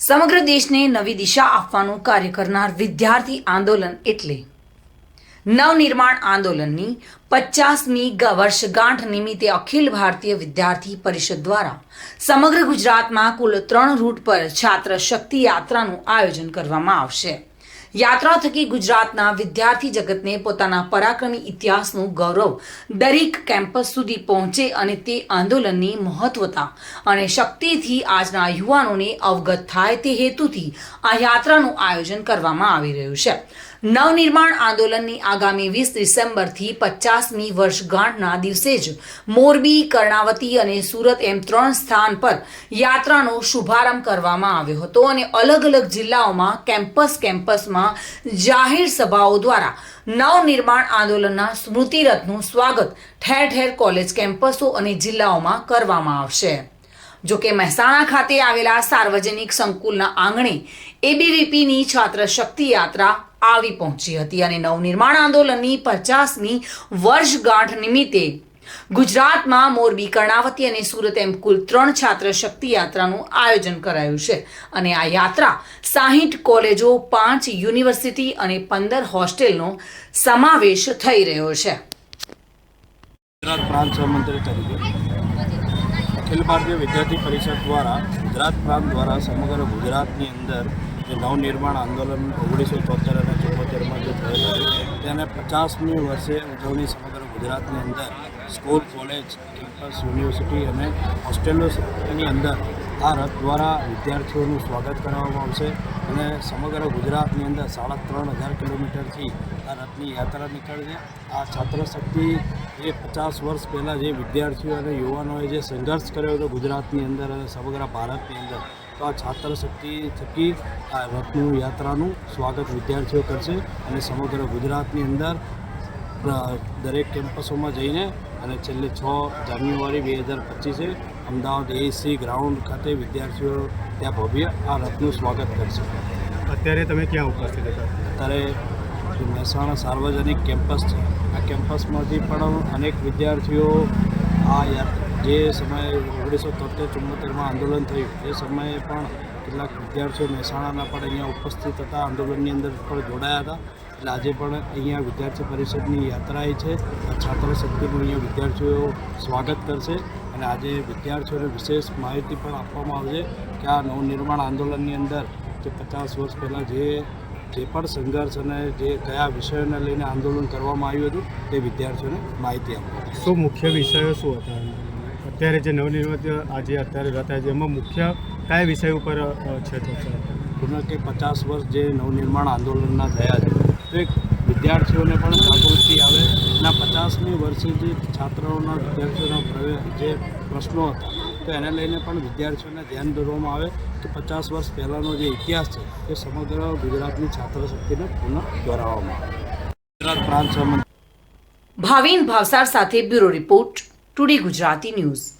સમગ્ર દેશને નવી દિશા આપવાનું કાર્ય કરનાર વિદ્યાર્થી આંદોલન એટલે નવનિર્માણ આંદોલનની પચાસમી વર્ષગાંઠ નિમિત્તે અખિલ ભારતીય વિદ્યાર્થી પરિષદ દ્વારા સમગ્ર ગુજરાતમાં કુલ ત્રણ રૂટ પર છાત્ર શક્તિ યાત્રાનું આયોજન કરવામાં આવશે. યાત્રા થકી ગુજરાતના વિદ્યાર્થી જગતને પોતાના પરાક્રમી ઇતિહાસનું ગૌરવ દરેક કેમ્પસ સુધી પહોંચે અને તે આંદોલનની મહત્વતા અને શક્તિથી આજના યુવાનોને અવગત થાય તે હેતુથી આ યાત્રાનું આયોજન કરવામાં આવી રહ્યું છે. નવનિર્માણ આંદોલનની આગામી વીસ ડિસેમ્બરથી પચાસમી વર્ષગાંઠના દિવસે જ મોરબી, કર્ણાવતી અને સુરત એમ ત્રણ સ્થાન પર યાત્રાનો શુભારંભ કરવામાં આવ્યો હતો અને અલગ અલગ જિલ્લાઓમાં કેમ્પસ કેમ્પસમાં જાહેર સભાઓ દ્વારા નવનિર્માણ આંદોલનના સ્મૃતિરથનું સ્વાગત ઠેર ઠેર કોલેજ કેમ્પસો અને જિલ્લાઓમાં કરવામાં આવશે. જો કે મહેસાણા ખાતે આવેલા સાર્વજનિક સંકુલના આંગણે એબીવીપીની છાત્ર શક્તિ યાત્રા આવી પહોંચી હતી અને નવનિર્માણ આંદોલનની પચાસમી વર્ષગાંઠ નિમિત્તે ગુજરાતમાં મોરબી, કર્ણાવતી અને સુરત એમ કુલ ત્રણ છાત્ર શક્તિ યાત્રાનું આયોજન કરાયું છે. અને આ યાત્રા સાહીઠ કોલેજો, પાંચ યુનિવર્સિટી અને પંદર હોસ્ટેલનો સમાવેશ થઈ રહ્યો છે. ગુજરાત પ્રાંત સહમંત્રી તરીકે અખિલ ભારતીય વિદ્યાર્થી પરિષદ દ્વારા ગુજરાત પ્રાંત દ્વારા સમગ્ર ગુજરાતની અંદર જે નવનિર્માણ આંદોલન ઓગણીસો ચોતેર અને ચુમ્મોતેરમાં જે થયેલું તેને પચાસમી વર્ષે ઉજવણી સમગ્ર ગુજરાતની અંદર સ્કૂલ, કોલેજ, કેમ્પસ, યુનિવર્સિટી અને હોસ્ટેલોની અંદર આ રથ દ્વારા વિદ્યાર્થીઓનું સ્વાગત કરવામાં આવશે અને સમગ્ર ગુજરાતની અંદર સાડા ત્રણ હજાર કિલોમીટરથી આ રથની યાત્રા નીકળશે. આ છાત્રશક્તિ એ પચાસ વર્ષ પહેલાં જે વિદ્યાર્થીઓ અને યુવાનોએ જે સંઘર્ષ કર્યો હતો ગુજરાતની અંદર અને સમગ્ર ભારતની અંદર તો આ છાત્ર શક્તિ થકી આ રથનું યાત્રાનું સ્વાગત વિદ્યાર્થીઓ કરશે અને સમગ્ર ગુજરાતની અંદર દરેક કેમ્પસોમાં જઈને અને છેલ્લે છ જાન્યુઆરી બે હજાર પચીસે અમદાવાદ એસી ગ્રાઉન્ડ ખાતે વિદ્યાર્થીઓ ત્યાં ભવ્ય આ રથનું સ્વાગત કરશે. અત્યારે તમે ક્યાં ઉપસ્થિત હતા? અત્યારે મહેસાણા સાર્વજનિક કેમ્પસ છે આ કેમ્પસમાંથી પણ અનેક વિદ્યાર્થીઓ આ યા- જે સમયે ઓગણીસો તોતેર ચુમ્મોતેરમાં આંદોલન થયું, એ સમયે પણ કેટલાક વિદ્યાર્થીઓ મહેસાણાના પણ અહીંયા ઉપસ્થિત હતા, આંદોલનની અંદર પણ જોડાયા હતા. એટલે આજે પણ અહીંયા વિદ્યાર્થી પરિષદની યાત્રા એ છે છાત્ર શક્તિનું અહીંયા વિદ્યાર્થીઓ સ્વાગત કરશે અને આજે વિદ્યાર્થીઓને વિશેષ માહિતી પણ આપવામાં આવશે કે આ નવનિર્માણ આંદોલનની અંદર જે પચાસ વર્ષ પહેલાં જે જે પણ સંઘર્ષ અને જે કયા વિષયોને લઈને આંદોલન કરવામાં આવ્યું હતું, તે વિદ્યાર્થીઓને માહિતી આપવા શું મુખ્ય વિષયો શું હતા? અત્યારે જે નવનિર્મિત આજે અત્યારે રચાય છે એમાં મુખ્ય કયા વિષય ઉપર છે ચર્ચા પુનઃ કે પચાસ વર્ષ જે નવનિર્માણ આંદોલનના થયા છે તો એક વિદ્યાર્થીઓને પણ જાગૃતિ આવે એના પચાસમી વર્ષે જે છાત્રોના વિદ્યાર્થીઓના પ્રવેશ જે પ્રશ્નો હતા તો એને લઈને પણ વિદ્યાર્થીઓને ધ્યાન દોરવામાં આવે કે પચાસ વર્ષ પહેલાંનો જે ઇતિહાસ છે એ સમગ્ર ગુજરાતની છાત્રશક્તિને પુનઃ દોહરાવવામાં આવે. ગુજરાત પ્રાંત સહમંત્રી ભાવિન ભાવસાર સાથે bureau report. Today Gujarati news.